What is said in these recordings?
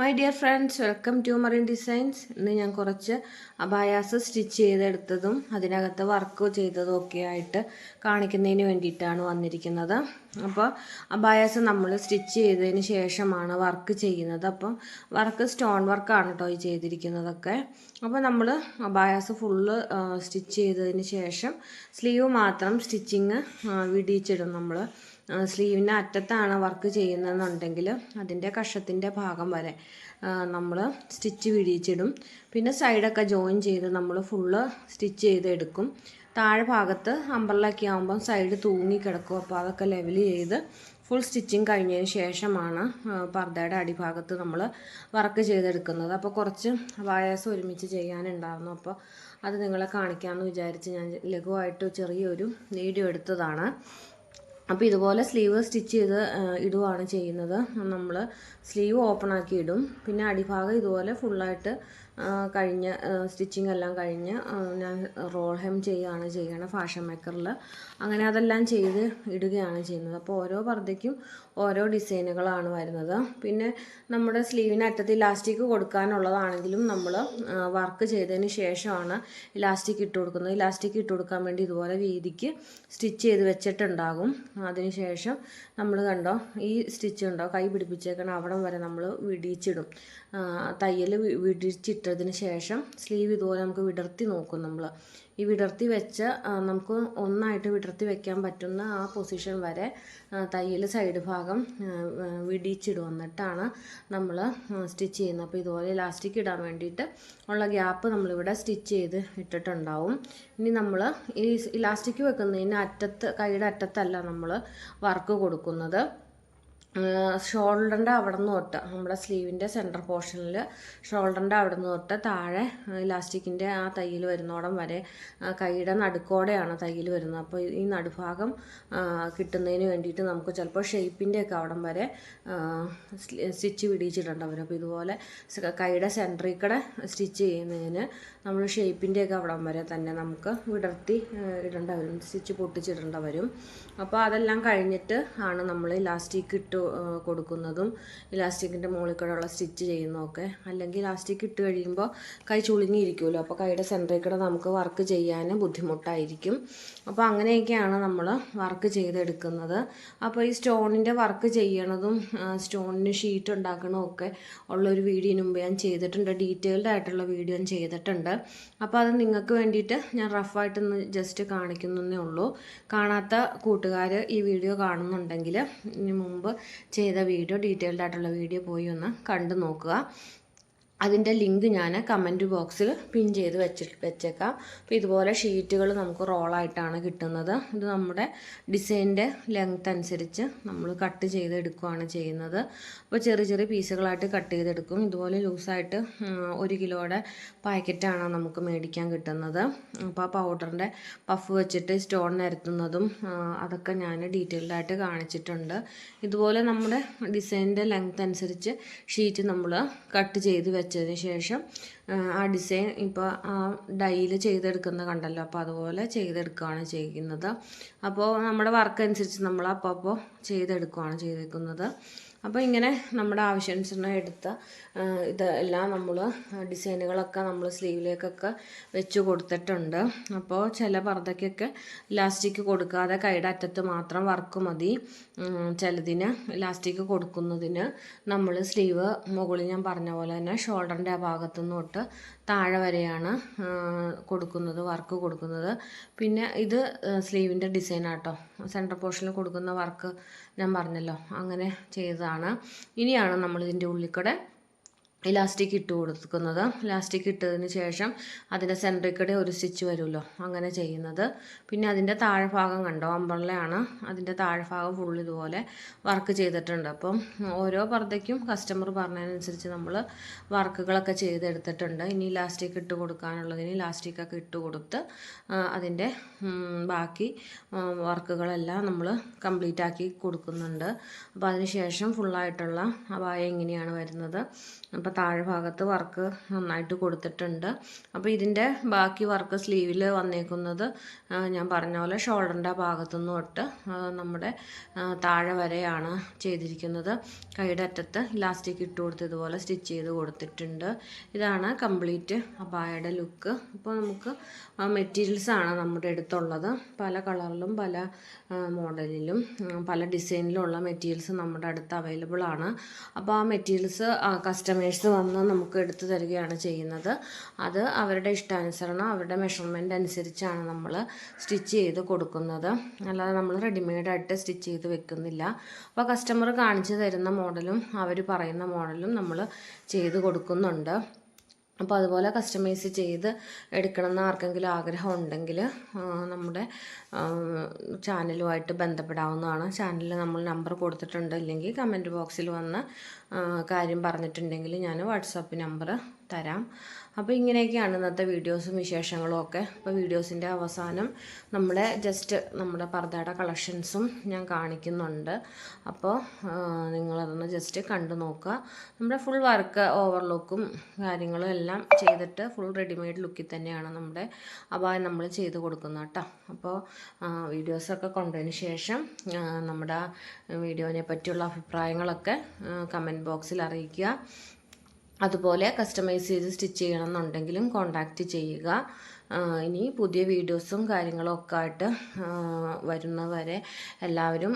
My dear friends welcome to Marin designs ഇന്ന് ഞാൻ കുറച്ച് അബായാസ് സ്റ്റിച്ച് ചെയ്തെടുത്തതും അതിനകത്ത് വർക്ക് ചെയ്തതും ഒക്കെ ആയിട്ട് കാണിക്കുന്നതിന് വേണ്ടിയിട്ടാണ് വന്നിരിക്കുന്നത്. അപ്പോൾ അബായാസ് നമ്മൾ സ്റ്റിച്ച് ചെയ്തതിന് ശേഷമാണ് വർക്ക് ചെയ്യുന്നത്. അപ്പം വർക്ക് സ്റ്റോൺ വർക്കാണ് കേട്ടോ ഈ ചെയ്തിരിക്കുന്നതൊക്കെ. അപ്പോൾ നമ്മൾ അബായാസ് ഫുള്ള് സ്റ്റിച്ച് ചെയ്തതിന് ശേഷം സ്ലീവ് മാത്രം സ്റ്റിച്ചിങ് വിടിയിച്ചിടും നമ്മൾ സ്ലീവിന്റെ അറ്റത്താണ് വർക്ക് ചെയ്യുന്നതെന്നുണ്ടെങ്കിൽ അതിന്റെ കഷത്തിന്റെ ഭാഗം വരെ നമ്മൾ സ്റ്റിച്ച് വിടിയിച്ചിടും പിന്നെ സൈഡൊക്കെ ജോയിൻ ചെയ്ത് നമ്മൾ ഫുള്ള് സ്റ്റിച്ച് ചെയ്ത് എടുക്കും. താഴെ ഭാഗത്ത് അമ്പറിലൊക്കെ ആകുമ്പം സൈഡ് തൂങ്ങി കിടക്കും. അപ്പോൾ അതൊക്കെ ലെവൽ ചെയ്ത് ഫുൾ സ്റ്റിച്ചിങ് കഴിഞ്ഞതിന് ശേഷമാണ് പർദ്ദയുടെ അടിഭാഗത്ത് നമ്മൾ വർക്ക് ചെയ്തെടുക്കുന്നത്. അപ്പോൾ കുറച്ച് വായാസം ഒരുമിച്ച് ചെയ്യാനുണ്ടായിരുന്നു. അപ്പോൾ അത് നിങ്ങളെ കാണിക്കാമെന്ന് വിചാരിച്ച് ഞാൻ ലഘുവായിട്ട് ചെറിയൊരു വീഡിയോ എടുത്തതാണ്. അപ്പോൾ ഇതുപോലെ സ്ലീവ് സ്റ്റിച്ച് ചെയ്ത് ഇടുകയാണ് ചെയ്യുന്നത്. നമ്മൾ സ്ലീവ് ഓപ്പൺ ആക്കി ഇടും. പിന്നെ അടിഭാഗം ഇതുപോലെ ഫുള്ളായിട്ട് കഴിഞ്ഞ് സ്റ്റിച്ചിങ് എല്ലാം കഴിഞ്ഞ് ഞാൻ റോൾ ഹെം ചെയ്യുകയാണ് ചെയ്യണത് ഫാഷൻ മേക്കറിൽ അങ്ങനെ അതെല്ലാം ചെയ്ത് ഇടുകയാണ് ചെയ്യുന്നത്. അപ്പോൾ ഓരോ പർദ്ദയ്ക്കും ഓരോ ഡിസൈനുകളാണ് വരുന്നത്. പിന്നെ നമ്മുടെ സ്ലീവിന് അറ്റത്ത് ഇലാസ്റ്റിക് കൊടുക്കാനുള്ളതാണെങ്കിലും നമ്മൾ വർക്ക് ചെയ്തതിന് ശേഷമാണ് ഇലാസ്റ്റിക് ഇട്ട് കൊടുക്കുന്നത്. ഇലാസ്റ്റിക് ഇട്ട് കൊടുക്കാൻ വേണ്ടി ഇതുപോലെ വീതിക്ക് സ്റ്റിച്ച് ചെയ്ത് വെച്ചിട്ടുണ്ടാകും. അതിന് ശേഷം നമ്മൾ കണ്ടോ ഈ സ്റ്റിച്ച് ഉണ്ടോ കൈ പിടിപ്പിച്ചേക്കണം അവിടം വരെ നമ്മൾ വിടിയിച്ചിടും തയ്യൽ വിടിച്ചിട്ടതിന് ശേഷം സ്ലീവ് ഇതുപോലെ നമുക്ക് വിടർത്തി നോക്കും നമ്മൾ ഈ വിടർത്തി വെച്ച് നമുക്ക് ഒന്നായിട്ട് വിടർത്തി വെക്കാൻ പറ്റുന്ന ആ പൊസിഷൻ വരെ തയ്യൽ സൈഡ് ഭാഗം വിടിച്ചിടും. എന്നിട്ടാണ് നമ്മൾ സ്റ്റിച്ച് ചെയ്യുന്നത്. അപ്പോൾ ഇതുപോലെ ഇലാസ്റ്റിക് ഇടാൻ വേണ്ടിയിട്ട് ഉള്ള ഗ്യാപ്പ് നമ്മളിവിടെ സ്റ്റിച്ച് ചെയ്ത് ഇട്ടിട്ടുണ്ടാവും. ഇനി നമ്മൾ ഈ ഇലാസ്റ്റിക് വെക്കുന്നതിന് അറ്റത്ത് കൈയുടെ അറ്റത്തല്ല നമ്മൾ വർക്ക് കൊടുക്കുന്നത്. ഷോൾഡറിന്റെ അവിടെ നിന്ന് തൊട്ട് നമ്മുടെ സ്ലീവിന്റെ സെന്റർ പോർഷനിൽ ഷോൾഡറിന്റെ അവിടെ നിന്ന് തൊട്ട് താഴെ ഇലാസ്റ്റിക്കിന്റെ ആ തയ്യൽ വരുന്നോടം വരെ കൈയുടെ നടുക്കോടെയാണ് തയ്യൽ വരുന്നത്. അപ്പോൾ ഈ നടുഭാഗം കിട്ടുന്നതിന് വേണ്ടിയിട്ട് നമുക്ക് ചിലപ്പോൾ ഷേപ്പിന്റെ ഒക്കെ അവിടം വരെ സ്റ്റിച്ച് പിടിച്ചിട്ടുണ്ടാവും അപ്പോൾ ഇതുപോലെ കൈയുടെ സെന്ററിൽ കൂടെ സ്റ്റിച്ച് ചെയ്യുന്നതിന് നമ്മൾ ഷേപ്പിന്റെ ഒക്കെ അവിടം വരെ തന്നെ നമുക്ക് വിടർത്തി ഇടേണ്ട വരും. സ്റ്റിച്ച് പൊട്ടിച്ചിടേണ്ട വരും. അപ്പോൾ അതെല്ലാം കഴിഞ്ഞിട്ട് ആണ് നമ്മൾ ഇലാസ്റ്റിക് ഇട്ട് കൊടുക്കുന്നതും ഇലാസ്റ്റിക്കിന്റെ മുകളിൽ കൂടെയുള്ള സ്റ്റിച്ച് ചെയ്യുന്നതൊക്കെ. അല്ലെങ്കിൽ ഇലാസ്റ്റിക് ഇട്ട് കഴിയുമ്പോൾ കൈ ചുളുങ്ങിയിരിക്കുമല്ലോ. അപ്പോൾ കൈയുടെ സെന്ററിൽ കൂടെ നമുക്ക് വർക്ക് ചെയ്യാൻ ബുദ്ധിമുട്ടായിരിക്കും. അപ്പോൾ അങ്ങനെയൊക്കെയാണ് നമ്മൾ വർക്ക് ചെയ്തെടുക്കുന്നത്. അപ്പോൾ ഈ സ്റ്റോണിന്റെ വർക്ക് ചെയ്യണതും സ്റ്റോണിന് ഷീറ്റ് ഉണ്ടാക്കണതും ഒക്കെ ഉള്ളൊരു വീഡിയോ മുമ്പ് ഞാൻ ചെയ്തിട്ടുണ്ട്. ഡീറ്റെയിൽഡ് ആയിട്ടുള്ള വീഡിയോ ഞാൻ ചെയ്തിട്ടുണ്ട്. അപ്പോൾ അത് നിങ്ങൾക്ക് വേണ്ടിയിട്ട് ഞാൻ റഫായിട്ടൊന്ന് ജസ്റ്റ് കാണിക്കുന്നേ ഉള്ളൂ. കാണാത്ത കൂട്ടുകാർ ഈ വീഡിയോ കാണുന്നുണ്ടെങ്കിൽ ഇനി മുമ്പ് ചെയ്ത വീഡിയോ ഡീറ്റെയിൽഡ് ആയിട്ടുള്ള വീഡിയോ പോയി ഒന്ന് കണ്ടു നോക്കുക. അതിന്റെ ലിങ്ക് ഞാൻ കമന്റ് ബോക്സിൽ പിൻ ചെയ്ത് വെച്ച് വെച്ചേക്കാം. അപ്പോൾ ഇതുപോലെ ഷീറ്റുകൾ നമുക്ക് റോളായിട്ടാണ് കിട്ടുന്നത്. ഇത് നമ്മുടെ ഡിസൈന്റെ ലെങ്ത് അനുസരിച്ച് നമ്മൾ കട്ട് ചെയ്തെടുക്കുകയാണ് ചെയ്യുന്നത്. അപ്പോൾ ചെറിയ ചെറിയ പീസുകളായിട്ട് കട്ട് ചെയ്തെടുക്കും ഇതുപോലെ ലൂസായിട്ട് ഒരു കിലോയുടെ പാക്കറ്റാണ് നമുക്ക് മേടിക്കാൻ കിട്ടുന്നത്. അപ്പോൾ ആ പൗഡറിന്റെ പഫ് വെച്ചിട്ട് സ്റ്റോൺ നിരത്തുന്നതും അതൊക്കെ ഞാൻ ഡീറ്റെയിൽഡായിട്ട് കാണിച്ചിട്ടുണ്ട്. ഇതുപോലെ നമ്മുടെ ഡിസൈനിന്റെ ലെങ്ത് അനുസരിച്ച് ഷീറ്റ് നമ്മൾ കട്ട് ചെയ്ത് വെച്ച് വെച്ചതിന് ശേഷം ആ ഡിസൈൻ ഇപ്പോൾ ആ ഡൈയിൽ ചെയ്തെടുക്കുന്ന കണ്ടല്ലോ അപ്പോൾ അതുപോലെ ചെയ്തെടുക്കുകയാണ് ചെയ്യുന്നത്. അപ്പോൾ നമ്മുടെ വർക്ക് അനുസരിച്ച് നമ്മൾ അപ്പോൾ അപ്പോൾ ചെയ്തെടുക്കുകയാണ് ചെയ്തേക്കുന്നത്. അപ്പോൾ ഇങ്ങനെ നമ്മുടെ ആവശ്യാനുസരണം എടുത്ത ഇതെല്ലാം നമ്മൾ ഡിസൈനുകളൊക്കെ നമ്മൾ സ്ലീവിലേക്കൊക്കെ വെച്ച് കൊടുത്തിട്ടുണ്ട്. അപ്പോൾ ചില പർദ്ദയ്ക്കൊക്കെ ഇലാസ്റ്റിക് കൊടുക്കാതെ കൈയുടെ അറ്റത്ത് മാത്രം വർക്ക് മതി. ചിലതിന് ഇലാസ്റ്റിക് കൊടുക്കുന്നതിന് നമ്മൾ സ്ലീവ് മുകളിൽ ഞാൻ പറഞ്ഞ പോലെ തന്നെ ഷോൾഡറിന്റെ ആ ഭാഗത്തുനിന്ന് തൊട്ട് താഴെ വരെയാണ് കൊടുക്കുന്നത് വർക്ക് കൊടുക്കുന്നത്. പിന്നെ ഇത് സ്ലീവിന്റെ ഡിസൈനാട്ടോ. സെന്റർ പോർഷനിൽ കൊടുക്കുന്ന വർക്ക് ഞാൻ പറഞ്ഞല്ലോ അങ്ങനെ ചെയ്തതാണ്. ഇനിയാണ് നമ്മൾ ഇതിന്റെ ഉള്ളിൽ കൂടെ ഇലാസ്റ്റിക് ഇട്ട് കൊടുക്കുന്നത്. ഇലാസ്റ്റിക് ഇട്ടതിന് ശേഷം അതിന്റെ സെന്ററിൽ കൂടെ ഒരു സ്റ്റിച്ച് വരുമല്ലോ. അങ്ങനെ ചെയ്യുന്നത്. പിന്നെ അതിന്റെ താഴ്ഭാഗം കണ്ടോ? അമ്പളയാണ് അതിന്റെ താഴ്ഭാഗം ഫുൾ ഇതുപോലെ വർക്ക് ചെയ്തിട്ടുണ്ട്. അപ്പം ഓരോ പർദ്ദയ്ക്കും കസ്റ്റമർ പറഞ്ഞതിനനുസരിച്ച് നമ്മൾ വർക്കുകളൊക്കെ ചെയ്തെടുത്തിട്ടുണ്ട്. ഇനി ഇലാസ്റ്റിക് ഇട്ട് കൊടുക്കാനുള്ളതിന് ഇലാസ്റ്റിക്കൊക്കെ ഇട്ട് കൊടുത്ത് അതിന്റെ ബാക്കി വർക്കുകളെല്ലാം നമ്മൾ കംപ്ലീറ്റ് ആക്കി കൊടുക്കുന്നുണ്ട്. അപ്പോൾ അതിന് ശേഷം ഫുള്ളായിട്ടുള്ള വായ എങ്ങനെയാണ് വരുന്നത്. അപ്പോൾ താഴെ ഭാഗത്ത് വർക്ക് നന്നായിട്ട് കൊടുത്തിട്ടുണ്ട്. അപ്പോൾ ഇതിന്റെ ബാക്കി വർക്ക് സ്ലീവിൽ വന്നേക്കുന്നത് ഞാൻ പറഞ്ഞ പോലെ ഷോൾഡറിന്റെ ഭാഗത്തു നിന്ന് തൊട്ട് നമ്മുടെ താഴെ വരെയാണ് ചെയ്തിരിക്കുന്നത്. കൈയുടെ അറ്റത്ത് ഇലാസ്റ്റിക് ഇട്ട് കൊടുത്ത് ഇതുപോലെ സ്റ്റിച്ച് ചെയ്ത് കൊടുത്തിട്ടുണ്ട്. ഇതാണ് കംപ്ലീറ്റ് അബായയുടെ ലുക്ക്. അപ്പോൾ നമുക്ക് മെറ്റീരിയൽസാണ് നമ്മുടെ അടുത്തുള്ളത്. പല കളറിലും പല മോഡലിലും പല ഡിസൈനിലുള്ള മെറ്റീരിയൽസ് നമ്മുടെ അടുത്ത് അവൈലബിൾ ആണ്. അപ്പോൾ ആ മെറ്റീരിയൽസ് കസ്റ്റമേഴ്സ് വന്ന് നമുക്ക് എടുത്തു തരികയാണ് ചെയ്യുന്നത്. അത് അവരുടെ ഇഷ്ടാനുസരണം അവരുടെ മെഷർമെന്റ് അനുസരിച്ചാണ് നമ്മൾ സ്റ്റിച്ച് ചെയ്ത് കൊടുക്കുന്നത്. അല്ലാതെ നമ്മൾ റെഡിമെയ്ഡായിട്ട് സ്റ്റിച്ച് ചെയ്ത് വെക്കുന്നില്ല. അപ്പോൾ കസ്റ്റമർ കാണിച്ചു തരുന്ന മോഡലും അവർ പറയുന്ന മോഡലും നമ്മൾ ചെയ്ത് കൊടുക്കുന്നുണ്ട്. അപ്പോൾ അതുപോലെ കസ്റ്റമൈസ് ചെയ്ത് എടുക്കണം എന്ന് ആർക്കെങ്കിലും ആഗ്രഹം ഉണ്ടെങ്കിൽ നമ്മുടെ ചാനലുമായിട്ട് ബന്ധപ്പെടാവുന്നതാണ്. ചാനലിൽ നമ്മൾ നമ്പർ കൊടുത്തിട്ടുണ്ട്. ഇല്ലെങ്കിൽ കമന്റ് ബോക്സിൽ വന്ന് കാര്യം പറഞ്ഞിട്ടുണ്ടെങ്കിൽ ഞാൻ വാട്സാപ്പ് നമ്പർ തരാം. അപ്പോൾ ഇങ്ങനെയൊക്കെയാണ് ഇന്നത്തെ വീഡിയോസും വിശേഷങ്ങളും ഒക്കെ. അപ്പോൾ വീഡിയോസിന്റെ അവസാനം നമ്മുടെ ജസ്റ്റ് നമ്മുടെ പർദ്ദയുടെ കളക്ഷൻസും ഞാൻ കാണിക്കുന്നുണ്ട്. അപ്പോൾ നിങ്ങളതൊന്ന് ജസ്റ്റ് കണ്ടു നോക്കുക. നമ്മുടെ ഫുൾ വർക്ക് ഓവർലോക്കും കാര്യങ്ങളും എല്ലാം ചെയ്തിട്ട് ഫുൾ റെഡിമെയ്ഡ് ലുക്കിൽ തന്നെയാണ് നമ്മുടെ അപായം നമ്മൾ ചെയ്ത് കൊടുക്കുന്നത് കേട്ടോ. അപ്പോൾ വീഡിയോസൊക്കെ കൊണ്ടതിന് ശേഷം നമ്മുടെ വീഡിയോനെ പറ്റിയുള്ള അഭിപ്രായങ്ങളൊക്കെ കമന്റ് ബോക്സിൽ അറിയിക്കുക. അതുപോലെ കസ്റ്റമൈസ് ചെയ്ത് സ്റ്റിച്ച് ചെയ്യണമെന്നുണ്ടെങ്കിലും കോണ്ടാക്റ്റ് ചെയ്യുക. ഇനി പുതിയ വീഡിയോസും കാര്യങ്ങളും ഒക്കെ ആയിട്ട് വരുന്നവരെ എല്ലാവരും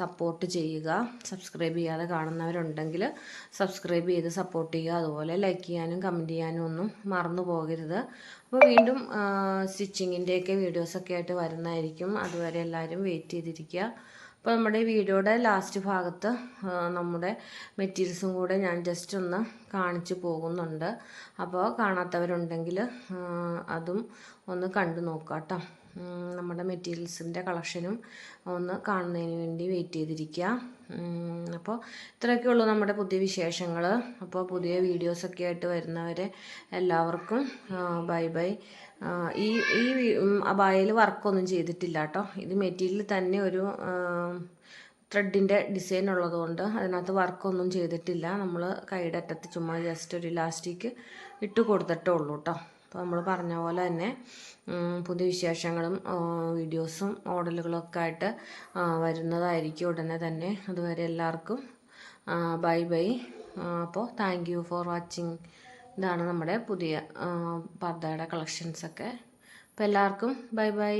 സപ്പോർട്ട് ചെയ്യുക. സബ്സ്ക്രൈബ് ചെയ്യാതെ കാണുന്നവരുണ്ടെങ്കിൽ സബ്സ്ക്രൈബ് ചെയ്ത് സപ്പോർട്ട് ചെയ്യുക. അതുപോലെ ലൈക്ക് ചെയ്യാനും കമന്റ് ചെയ്യാനും ഒന്നും മറന്നു പോകരുത്. അപ്പോൾ വീണ്ടും സ്റ്റിച്ചിങ്ങിന്റെയൊക്കെ വീഡിയോസൊക്കെ ആയിട്ട് വരുന്നതായിരിക്കും. അതുവരെ എല്ലാവരും വെയിറ്റ് ചെയ്തിരിക്കുക. അപ്പോൾ നമ്മുടെ വീഡിയോയുടെ ലാസ്റ്റ് ഭാഗത്ത് നമ്മുടെ മെറ്റീരിയൽസും കൂടെ ഞാൻ ജസ്റ്റ് ഒന്ന് കാണിച്ചു പോകുന്നുണ്ട്. അപ്പോൾ കാണാത്തവരുണ്ടെങ്കിൽ അതും ഒന്ന് കണ്ടു നോക്കുക കേട്ടോ നമ്മുടെ മെറ്റീരിയൽസിന്റെ കളക്ഷനും ഒന്ന് കാണുന്നതിന് വേണ്ടി വെയിറ്റ് ചെയ്തിരിക്കുക. അപ്പോൾ ഇത്രയൊക്കെ ഉള്ളൂ നമ്മുടെ പുതിയ വിശേഷങ്ങൾ അപ്പോൾ പുതിയ വീഡിയോസൊക്കെ ആയിട്ട് വരുന്നവരെ എല്ലാവർക്കും ബൈ ബൈ. ഈ ഈ അബായയിൽ വർക്കൊന്നും ചെയ്തിട്ടില്ല കേട്ടോ. ഇത് മെറ്റീരിയൽ തന്നെ ഒരു ത്രെഡിന്റെ ഡിസൈൻ ഉള്ളതുകൊണ്ട് അതിനകത്ത് വർക്കൊന്നും ചെയ്തിട്ടില്ല. നമ്മൾ കൈയുടെ അറ്റത്ത് ചുമ്മാ ജസ്റ്റ് ഒരു ഇലാസ്റ്റിക് ഇട്ട് കൊടുത്തിട്ടേ ഉള്ളൂ കേട്ടോ. അപ്പോൾ നമ്മൾ പറഞ്ഞ പോലെ തന്നെ പുതിയ വിശേഷങ്ങളും വീഡിയോസും മോഡലുകളൊക്കെ ആയിട്ട് വരുന്നതായിരിക്കും ഉടനെ തന്നെ. അതുവരെ എല്ലാവർക്കും ബൈ ബൈ. അപ്പോൾ താങ്ക് യു ഫോർ വാച്ചിങ് ഇതാണ് നമ്മുടെ പുതിയ പർദ്ദയുടെ കളക്ഷൻസൊക്കെ അപ്പോൾ എല്ലാവർക്കും ബൈ ബൈ.